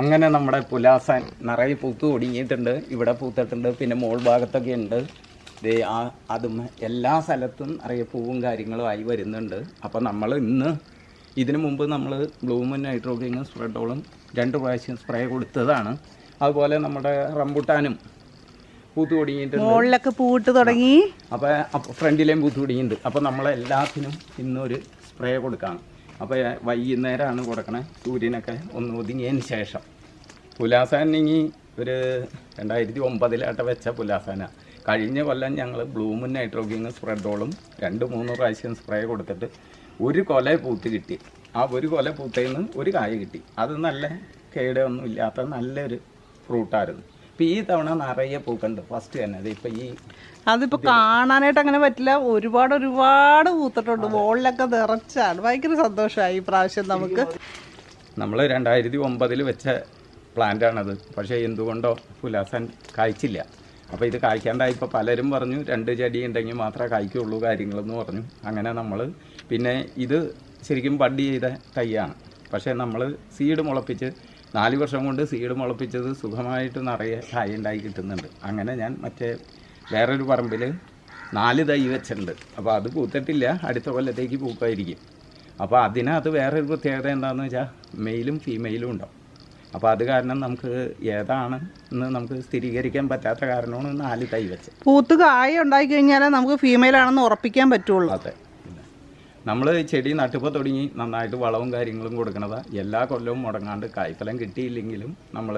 അങ്ങനെ നമ്മുടെ പുലാസാൻ നിറയെ പൂത്ത് ഒടുങ്ങിയിട്ടുണ്ട് ഇവിടെ പൂത്തിട്ടുണ്ട് പിന്നെ മോൾ ഭാഗത്തൊക്കെ ഉണ്ട്. ദേ ആ അതും എല്ലാ സ്ഥലത്തും നിറയെ പൂവും കാര്യങ്ങളും ആയി വരുന്നുണ്ട്. അപ്പോൾ നമ്മൾ ഇന്ന് ഇതിനു മുമ്പ് നമ്മൾ ബ്ലൂമും നൈട്രോക്കിങ്ങും സ്പ്രെഡോളും രണ്ട് പ്രാവശ്യം സ്പ്രേ കൊടുത്തതാണ്. അതുപോലെ നമ്മുടെ റംബുട്ടാനും പൂത്ത് തുടങ്ങിയിട്ടുണ്ട് മുകളിലൊക്കെ പൂവിട്ട് തുടങ്ങി. അപ്പോൾ ഫ്രണ്ടിലേയും പൂത്ത് തുടങ്ങിയിട്ടുണ്ട് അപ്പോൾ നമ്മളെല്ലാത്തിനും ഇന്നൊരു സ്പ്രേ കൊടുക്കാം അപ്പോൾ വൈകുന്നേരമാണ് കൊടുക്കണേ. സൂര്യനൊക്കെ ഒന്ന് ഒതുങ്ങിയതിന് ശേഷം. പുലാസാനെങ്കിൽ ഒരു രണ്ടായിരത്തി ഒമ്പതിലായിട്ട് വെച്ച പുലാസാന. കഴിഞ്ഞ കൊല്ലം ഞങ്ങൾ ബ്ലൂമും നൈട്രോഗിങ് സ്പ്രെഡോളും രണ്ട് മൂന്ന് പ്രാവശ്യം സ്പ്രേ കൊടുത്തിട്ട് ഒരു കൊല പൂത്ത് കിട്ടി. ആ ഒരു കൊല പൂത്തയിൽ നിന്ന് ഒരു കായ കിട്ടി. അത് നല്ല കേടൊന്നും ഇല്ലാത്ത നല്ലൊരു ഫ്രൂട്ടായിരുന്നു. ഇപ്പം ഈ തവണ നിറയെ പൂക്കുണ്ട് ഫസ്റ്റ് തന്നെ. അത് ഇപ്പം ഈ അതിപ്പോ കാണാനായിട്ട് അങ്ങനെ പറ്റില്ല. ഒരുപാട് ഒരുപാട് പൂത്തിട്ടുണ്ട്. വോളിലൊക്കെ നിറച്ചാണ് ഭയങ്കര സന്തോഷമായി ഈ പ്രാവശ്യം നമുക്ക്. നമ്മൾ രണ്ടായിരത്തി ഒമ്പതിൽ വെച്ച പ്ലാന്റാണത് പക്ഷേ എന്തുകൊണ്ടോ പുലാസൻ കായ്ച്ചില്ല. അപ്പോൾ ഇത് കായ്ക്കാണ്ടായപ്പോൾ പലരും പറഞ്ഞു രണ്ട് ചെടി ഉണ്ടെങ്കിൽ മാത്രമേ കായ്ക്കുള്ളൂ കാര്യങ്ങളെന്ന് പറഞ്ഞു. അങ്ങനെ നമ്മൾ പിന്നെ ഇത് ശരിക്കും ബഡ് ചെയ്ത തൈയാണ്. പക്ഷേ നമ്മൾ സീഡ് മുളപ്പിച്ച് നാല് വർഷം കൊണ്ട് സീഡ് മുളപ്പിച്ചത് സുഖമായിട്ട് നിറയെ കായ ഉണ്ടായി കിട്ടുന്നുണ്ട്. അങ്ങനെ ഞാൻ മറ്റേ വേറൊരു പറമ്പിൽ നാല് തൈ വെച്ചിട്ടുണ്ട്. അപ്പോൾ അത് പൂത്തിട്ടില്ല. അടുത്ത കൊല്ലത്തേക്ക് പൂക്കായിരിക്കും അപ്പോൾ അതിനകത്ത് വേറൊരു പ്രത്യേകത എന്താണെന്ന് വെച്ചാൽ മെയിലും ഫീമെയിലും ഉണ്ടാവും. അപ്പോൾ അത് കാരണം നമുക്ക് ഏതാണ് എന്ന് നമുക്ക് സ്ഥിരീകരിക്കാൻ പറ്റാത്ത കാരണമാണ് നാല് തൈ വെച്ച് പൂത്ത് കായ ഉണ്ടായി കഴിഞ്ഞാൽ നമുക്ക് ഫീമെയിൽ ആണെന്ന് ഉറപ്പിക്കാൻ പറ്റുള്ളൂ. അതെ. നമ്മൾ ചെടി നട്ടിപ്പോൾ തുടങ്ങി നന്നായിട്ട് വളവും കാര്യങ്ങളും കൊടുക്കണതാ. എല്ലാ കൊല്ലവും മുടങ്ങാണ്ട് കായ്ഫലം കിട്ടിയില്ലെങ്കിലും നമ്മൾ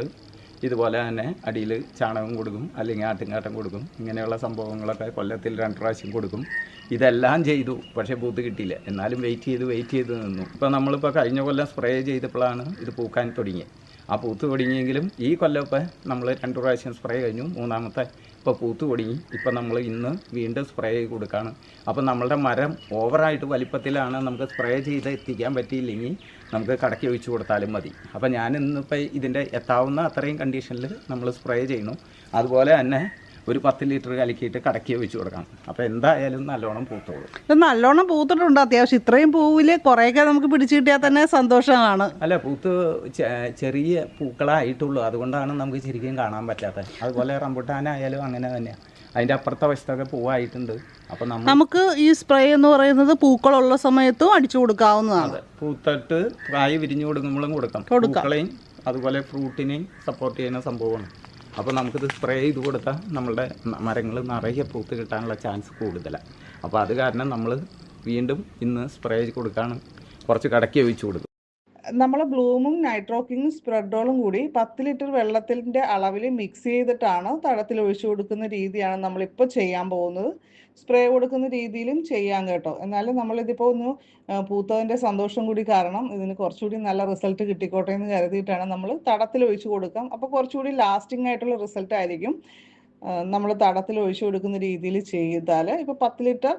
ഇതുപോലെ തന്നെ അടിയിൽ ചാണകം കൊടുക്കും അല്ലെങ്കിൽ ആട്ടുംകാട്ടം കൊടുക്കും ഇങ്ങനെയുള്ള സംഭവങ്ങളൊക്കെ കൊല്ലത്തിൽ രണ്ട് പ്രാവശ്യം കൊടുക്കും. ഇതെല്ലാം ചെയ്തു പക്ഷേ പൂത്ത് കിട്ടിയില്ല. എന്നാലും വെയിറ്റ് ചെയ്ത് വെയിറ്റ് ചെയ്ത് നിന്നു. ഇപ്പോൾ നമ്മളിപ്പോൾ കഴിഞ്ഞ കൊല്ലം സ്പ്രേ ചെയ്തപ്പോഴാണ് ഇത് പൂക്കാൻ തുടങ്ങിയത്. ആ പൂത്ത് തുടങ്ങിയെങ്കിലും ഈ കൊല്ലം ഇപ്പോൾ നമ്മൾ രണ്ട് പ്രാവശ്യം സ്പ്രേ കഴിഞ്ഞു. മൂന്നാമത്തെ ഇപ്പോൾ പൂത്ത് തുടങ്ങി ഇപ്പം നമ്മൾ ഇന്ന് വീണ്ടും സ്പ്രേ ചെയ്ത് കൊടുക്കുകയാണ് അപ്പം നമ്മളുടെ മരം ഓവറായിട്ട് വലിപ്പത്തിലാണ് നമുക്ക് സ്പ്രേ ചെയ്ത് എത്തിക്കാൻ പറ്റിയില്ലെങ്കിൽ നമുക്ക് കടക്കി ഒഴിച്ചു കൊടുത്താലും മതി. അപ്പം ഞാൻ ഇന്നിപ്പോൾ ഇതിന്റെ എത്താവുന്ന അത്രയും കണ്ടീഷനിൽ നമ്മൾ സ്പ്രേ ചെയ്യണം അതുപോലെ തന്നെ ഒരു പത്ത് ലിറ്റർ കലക്കിയിട്ട് കടക്കി വെച്ച് കൊടുക്കണം. അപ്പോൾ എന്തായാലും നല്ലോണം പൂത്തോളും. ഇത് നല്ലോണം പൂത്തിട്ടുണ്ട് അത്യാവശ്യം. ഇത്രയും പൂവിൽ കുറേയൊക്കെ നമുക്ക് പിടിച്ചു കിട്ടിയാൽ തന്നെ സന്തോഷമാണ്. അല്ല പൂത്ത് ചെറിയ പൂക്കളായിട്ടുള്ളൂ. അതുകൊണ്ടാണ് നമുക്ക് ശരിക്കും കാണാൻ പറ്റാത്തത്. അതുപോലെ റംബുട്ടാനായാലും അങ്ങനെ തന്നെയാണ് അതിന്റെ അപ്പുറത്തെ വശത്തൊക്കെ പൂവായിട്ടുണ്ട്. അപ്പം നമ്മൾ നമുക്ക് ഈ സ്പ്രേ എന്ന് പറയുന്നത് പൂക്കളുള്ള സമയത്തും അടിച്ചു കൊടുക്കാവുന്നതാണ്. പൂത്തട്ട് പൂത്തിട്ട് കായ് വിരിഞ്ഞു കൊടുക്കുമ്പോഴും കൊടുക്കാം. പൂക്കളെയും അതുപോലെ ഫ്രൂട്ടിനെയും സപ്പോർട്ട് ചെയ്യുന്ന സംഭവമാണ്. അപ്പോൾ നമുക്കിത് സ്പ്രേ ചെയ്ത് കൊടുത്താൽ നമ്മളുടെ മരങ്ങൾ നിറയെ പൂത്ത് കിട്ടാനുള്ള ചാൻസ് കൂടുതലാണ് അപ്പോൾ അത് കാരണം നമ്മൾ വീണ്ടും ഇന്ന് സ്പ്രേ കൊടുക്കാണ് കുറച്ച് കടക്കി ഒഴിച്ചു കൊടുക്കും നമ്മൾ ബ്ലൂമും നൈട്രോക്കിങ്ങും സ്പ്രെഡോളും കൂടി പത്ത് ലിറ്റർ വെള്ളത്തിന്റെ അളവിൽ മിക്സ് ചെയ്തിട്ടാണ് തടത്തിൽ ഒഴിച്ചു കൊടുക്കുന്ന രീതിയാണ് നമ്മളിപ്പോൾ ചെയ്യാൻ പോകുന്നത്. സ്പ്രേ കൊടുക്കുന്ന രീതിയിലും ചെയ്യാം കേട്ടോ. എന്നാലും നമ്മളിതിപ്പോൾ ഒന്ന് പൂത്തതിന്റെ സന്തോഷം കൂടി കാരണം ഇതിന് കുറച്ചുകൂടി നല്ല റിസൾട്ട് കിട്ടിക്കോട്ടെ എന്ന് കരുതിയിട്ടാണ് നമ്മൾ തടത്തിൽ ഒഴിച്ചു കൊടുക്കാം. അപ്പോൾ കുറച്ചുകൂടി ലാസ്റ്റിംഗ് ആയിട്ടുള്ള റിസൾട്ട് ആയിരിക്കും നമ്മൾ തടത്തിൽ ഒഴിച്ചു കൊടുക്കുന്ന രീതിയിൽ ചെയ്താൽ ഇപ്പോൾ പത്ത് ലിറ്റർ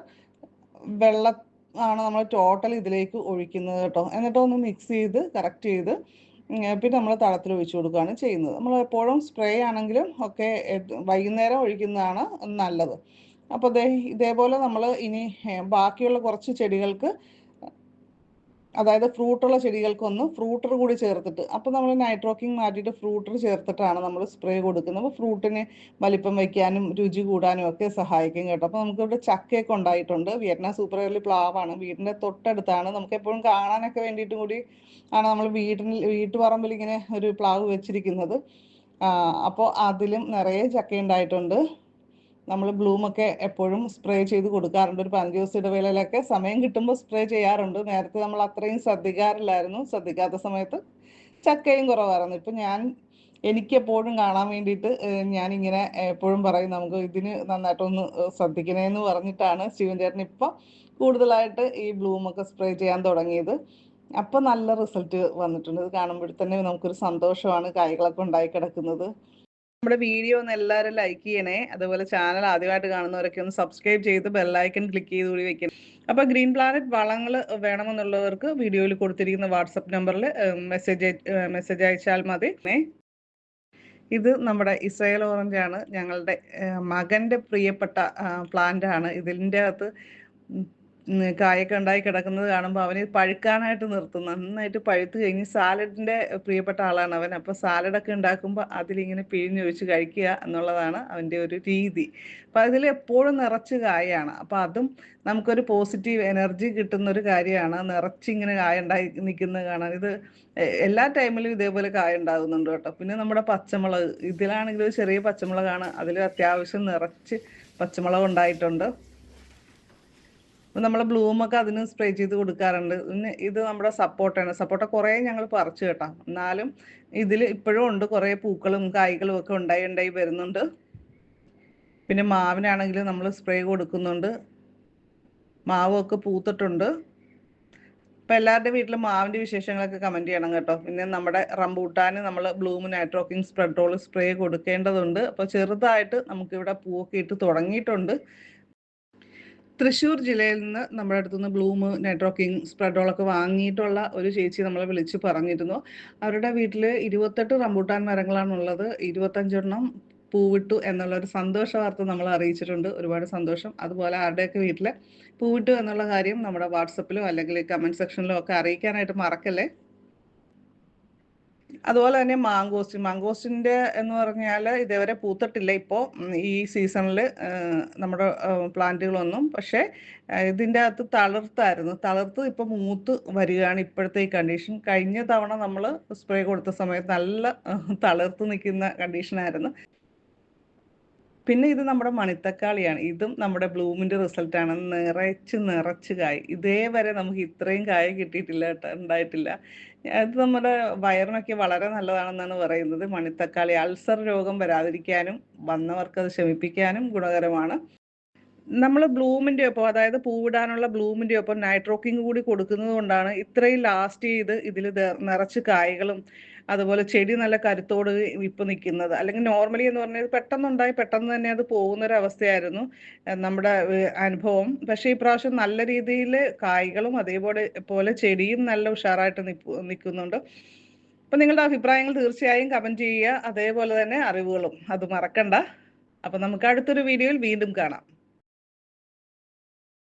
വെള്ളം ആണ് നമ്മൾ ടോട്ടൽ ഇതിലേക്ക് ഒഴിക്കുന്നത് കേട്ടോ. എന്നിട്ട് ഒന്ന് മിക്സ് ചെയ്ത് കറക്റ്റ് ചെയ്ത് പിന്നെ നമ്മൾ തളത്തിൽ ഒഴിച്ചു കൊടുക്കുകയാണ് ചെയ്യുന്നത്. നമ്മൾ എപ്പോഴും സ്പ്രേ ആണെങ്കിലും ഒക്കെ വൈകുന്നേരം ഒഴിക്കുന്നതാണ് നല്ലത്. അപ്പോൾ ഇതേ ഇതേപോലെ നമ്മൾ ഇനി ബാക്കിയുള്ള കുറച്ച് ചെടികൾക്ക് അതായത് ഫ്രൂട്ടുള്ള ചെടികൾക്കൊന്ന് ഫ്രൂട്ടർ കൂടി ചേർത്തിട്ട് അപ്പോൾ നമ്മൾ നൈട്രോക്കിംഗ് മാറ്റിയിട്ട് ഫ്രൂട്ടർ ചേർത്തിട്ടാണ് നമ്മൾ സ്പ്രേ കൊടുക്കുന്നത്. അപ്പോൾ ഫ്രൂട്ടിന് വലിപ്പം വയ്ക്കാനും രുചി കൂടാനും ഒക്കെ സഹായിക്കും കേട്ടോ. അപ്പോൾ നമുക്കിവിടെ ചക്കയൊക്കെ ഉണ്ടായിട്ടുണ്ട്. വിയറ്റ്നാം സൂപ്പർ വലിയ പ്ലാവാണ്. വീടിന്റെ തൊട്ടടുത്താണ്. നമുക്ക് എപ്പോഴും കാണാനൊക്കെ വേണ്ടിയിട്ട് കൂടി ആണ് നമ്മൾ വീട്ടിൽ വീട്ടുപറമ്പിൽ ഇങ്ങനെ ഒരു പ്ലാവ് വെച്ചിരിക്കുന്നത്. അപ്പോൾ അതിലും നിറയെ ചക്ക ഉണ്ടായിട്ടുണ്ട്. നമ്മൾ ബ്ലൂമൊക്കെ എപ്പോഴും സ്പ്രേ ചെയ്ത് കൊടുക്കാറുണ്ട്. ഒരു പതിനഞ്ച് ദിവസം ഇടവേളയിലൊക്കെ സമയം കിട്ടുമ്പോൾ സ്പ്രേ ചെയ്യാറുണ്ട്. നേരത്തെ നമ്മൾ അത്രയും ശ്രദ്ധിക്കാറില്ലായിരുന്നു. ശ്രദ്ധിക്കാത്ത സമയത്ത് ചക്കയും കുറവായിരുന്നു. ഇപ്പം ഞാൻ എനിക്ക് എപ്പോഴും കാണാൻ വേണ്ടിയിട്ട് ഞാനിങ്ങനെ എപ്പോഴും പറയും നമുക്ക് ഇതിന് നന്നായിട്ടൊന്ന് ശ്രദ്ധിക്കണേന്ന് പറഞ്ഞിട്ടാണ് ശിവൻ ചേട്ടൻ ഇപ്പം കൂടുതലായിട്ട് ഈ ബ്ലൂമൊക്കെ സ്പ്രേ ചെയ്യാൻ തുടങ്ങിയത്. അപ്പം നല്ല റിസൾട്ട് വന്നിട്ടുണ്ട്. ഇത് കാണുമ്പോൾ തന്നെ നമുക്കൊരു സന്തോഷമാണ്. കായ്കളൊക്കെ ഉണ്ടായി കിടക്കുന്നത്. നമ്മുടെ വീഡിയോ ഒന്ന് എല്ലാവരും ലൈക്ക് ചെയ്യണേ. അതുപോലെ ചാനൽ ആദ്യമായിട്ട് കാണുന്നവരൊക്കെ ഒന്ന് സബ്സ്ക്രൈബ് ചെയ്ത് ബെല്ലൈക്കൺ ക്ലിക്ക് ചെയ്ത് കൂടി വെക്കണം അപ്പോൾ ഗ്രീൻ പ്ലാനറ്റ് വളങ്ങൾ വേണമെന്നുള്ളവർക്ക് വീഡിയോയിൽ കൊടുത്തിരിക്കുന്ന വാട്സപ്പ് നമ്പറിൽ മെസ്സേജ് മെസ്സേജ് അയച്ചാൽ മതി. ഇത് നമ്മുടെ ഇസ്രയേൽ ഓറഞ്ച് ആണ്. ഞങ്ങളുടെ മകന്റെ പ്രിയപ്പെട്ട പ്ലാന്റ് ആണ്. ഇതിന്റെ അകത്ത് കായൊക്കെ ഉണ്ടായി കിടക്കുന്നത് കാണുമ്പോൾ അവന് പഴുക്കാനായിട്ട് നിർത്തും. നന്നായിട്ട് പഴുത്ത് കഴിഞ്ഞ് സാലഡിന്റെ പ്രിയപ്പെട്ട ആളാണ് അവൻ. അപ്പോൾ സാലഡൊക്കെ ഉണ്ടാക്കുമ്പോൾ അതിലിങ്ങനെ പിഴിഞ്ഞൊഴിച്ച് കഴിക്കുക എന്നുള്ളതാണ് അവന്റെ ഒരു രീതി. അപ്പോൾ അതിൽ എപ്പോഴും നിറച്ച് കായാണ്. അപ്പോൾ അതും നമുക്കൊരു പോസിറ്റീവ് എനർജി കിട്ടുന്ന ഒരു കാര്യമാണ്. നിറച്ചിങ്ങനെ കായ ഉണ്ടായി നിൽക്കുന്നത് കാണാൻ. ഇത് എല്ലാ ടൈമിലും ഇതേപോലെ കായ ഉണ്ടാകുന്നുണ്ട് കേട്ടോ. പിന്നെ നമ്മുടെ പച്ചമുളക്. ഇതിലാണെങ്കിലും ചെറിയ പച്ചമുളകാണ്. അതിൽ അത്യാവശ്യം നിറച്ച് പച്ചമുളക് ഉണ്ടായിട്ടുണ്ട്. അപ്പം നമ്മൾ ബ്ലൂമൊക്കെ അതിന് സ്പ്രേ ചെയ്ത് കൊടുക്കാറുണ്ട്. പിന്നെ ഇത് നമ്മുടെ സപ്പോർട്ടാണ്. സപ്പോർട്ട കുറേ ഞങ്ങൾ പറിച്ചു കേട്ടോ. എന്നാലും ഇതിൽ ഇപ്പോഴും ഉണ്ട്. കുറേ പൂക്കളും കായ്കളും ഒക്കെ ഉണ്ടായി ഉണ്ടായി വരുന്നുണ്ട്. പിന്നെ മാവിനാണെങ്കിൽ നമ്മൾ സ്പ്രേ കൊടുക്കുന്നുണ്ട്. മാവൊക്കെ പൂത്തിട്ടുണ്ട്. അപ്പം എല്ലാവരുടെ വീട്ടിലും മാവിന്റെ വിശേഷങ്ങളൊക്കെ കമന്റ് ചെയ്യണം കേട്ടോ. പിന്നെ നമ്മുടെ റംബൂട്ടാന് നമ്മൾ ബ്ലൂം നൈട്രോക്കിംഗ് സ്പ്രെഡോൾ സ്പ്രേ കൊടുക്കേണ്ടതുണ്ട്. അപ്പോൾ ചെറുതായിട്ട് നമുക്കിവിടെ പൂവൊക്കെ ഇട്ട് തുടങ്ങിയിട്ടുണ്ട്. തൃശ്ശൂർ ജില്ലയിൽ നിന്ന് നമ്മുടെ അടുത്തുനിന്ന് ബ്ലൂം നെറ്റ്വർക്കിംഗ് സ്പ്രെഡോളൊക്കെ വാങ്ങിയിട്ടുള്ള ഒരു ചേച്ചി നമ്മളെ വിളിച്ച് പറഞ്ഞിരുന്നു. അവരുടെ വീട്ടിൽ ഇരുപത്തെട്ട് റംബൂട്ടാൻ മരങ്ങളാണുള്ളത്. ഇരുപത്തഞ്ചെണ്ണം പൂവിട്ടു എന്നുള്ള ഒരു സന്തോഷ വാർത്ത നമ്മൾ അറിയിച്ചിട്ടുണ്ട്. ഒരുപാട് സന്തോഷം. അതുപോലെ ആരുടെയൊക്കെ വീട്ടിൽ പൂവിട്ടു എന്നുള്ള കാര്യം നമ്മുടെ വാട്സപ്പിലോ അല്ലെങ്കിൽ കമന്റ് സെക്ഷനിലോ ഒക്കെ അറിയിക്കാനായിട്ട് മറക്കല്ലേ? അതുപോലെ തന്നെ മാങ്കോസ്റ്റിൻ മാങ്കോസ്റ്റിന്റെ എന്ന് പറഞ്ഞാൽ ഇതേവരെ പൂത്തിട്ടില്ല ഇപ്പോൾ ഈ സീസണിൽ നമ്മുടെ പ്ലാന്റുകളൊന്നും. പക്ഷേ ഇതിന്റെ അകത്ത് തളിർത്തായിരുന്നു. തളിർത്ത് ഇപ്പോൾ മൂത്ത് വരികയാണ് ഇപ്പോഴത്തെ ഈ കണ്ടീഷൻ. കഴിഞ്ഞ തവണ നമ്മൾ സ്പ്രേ കൊടുത്ത സമയത്ത് നല്ല തളിർത്ത് നിൽക്കുന്ന കണ്ടീഷനായിരുന്നു. പിന്നെ ഇത് നമ്മുടെ മണിത്തക്കാളിയാണ്. ഇതും നമ്മുടെ ബ്ലൂമിന്റെ റിസൾട്ട് ആണ്. നിറച്ച് നിറച്ച് കായ്. ഇതേവരെ നമുക്ക് ഇത്രയും കായ കിട്ടിയിട്ടില്ല ഉണ്ടായിട്ടില്ല. അത് നമ്മുടെ വയറിനൊക്കെ വളരെ നല്ലതാണെന്നാണ് പറയുന്നത്. മണിത്തക്കാളി അൾസർ രോഗം വരാതിരിക്കാനും വന്നവർക്ക് അത് ശമിപ്പിക്കാനും ഗുണകരമാണ്. നമ്മൾ ബ്ലൂമിന്റെ ഒപ്പം അതായത് പൂവിടാനുള്ള ബ്ലൂമിന്റെ ഒപ്പം നൈട്രോക്കിംഗ് കൂടി കൊടുക്കുന്നത് കൊണ്ടാണ് ഇത്രയും ലാസ്റ്റ് ചെയ്ത് ഇതിൽ നിറച്ച് കായ്കളും അതുപോലെ ചെടി നല്ല കരുത്തോട് ഇപ്പം നിൽക്കുന്നത് അല്ലെങ്കിൽ നോർമലി എന്ന് പറഞ്ഞാൽ പെട്ടെന്നുണ്ടായി പെട്ടെന്ന് തന്നെ അത് പോകുന്ന ഒരു അവസ്ഥയായിരുന്നു നമ്മുടെ അനുഭവം. പക്ഷേ ഈ പ്രാവശ്യം നല്ല രീതിയിൽ കായ്കളും അതേപോലെ പോലെ ചെടിയും നല്ല ഉഷാറായിട്ട് നിൽക്കുന്നുണ്ട് അപ്പം നിങ്ങളുടെ അഭിപ്രായങ്ങൾ തീർച്ചയായും കമന്റ് ചെയ്യുക. അതേപോലെ തന്നെ അറിവുകളും. അത് മറക്കണ്ട. അപ്പം നമുക്ക് അടുത്തൊരു വീഡിയോയിൽ വീണ്ടും കാണാം.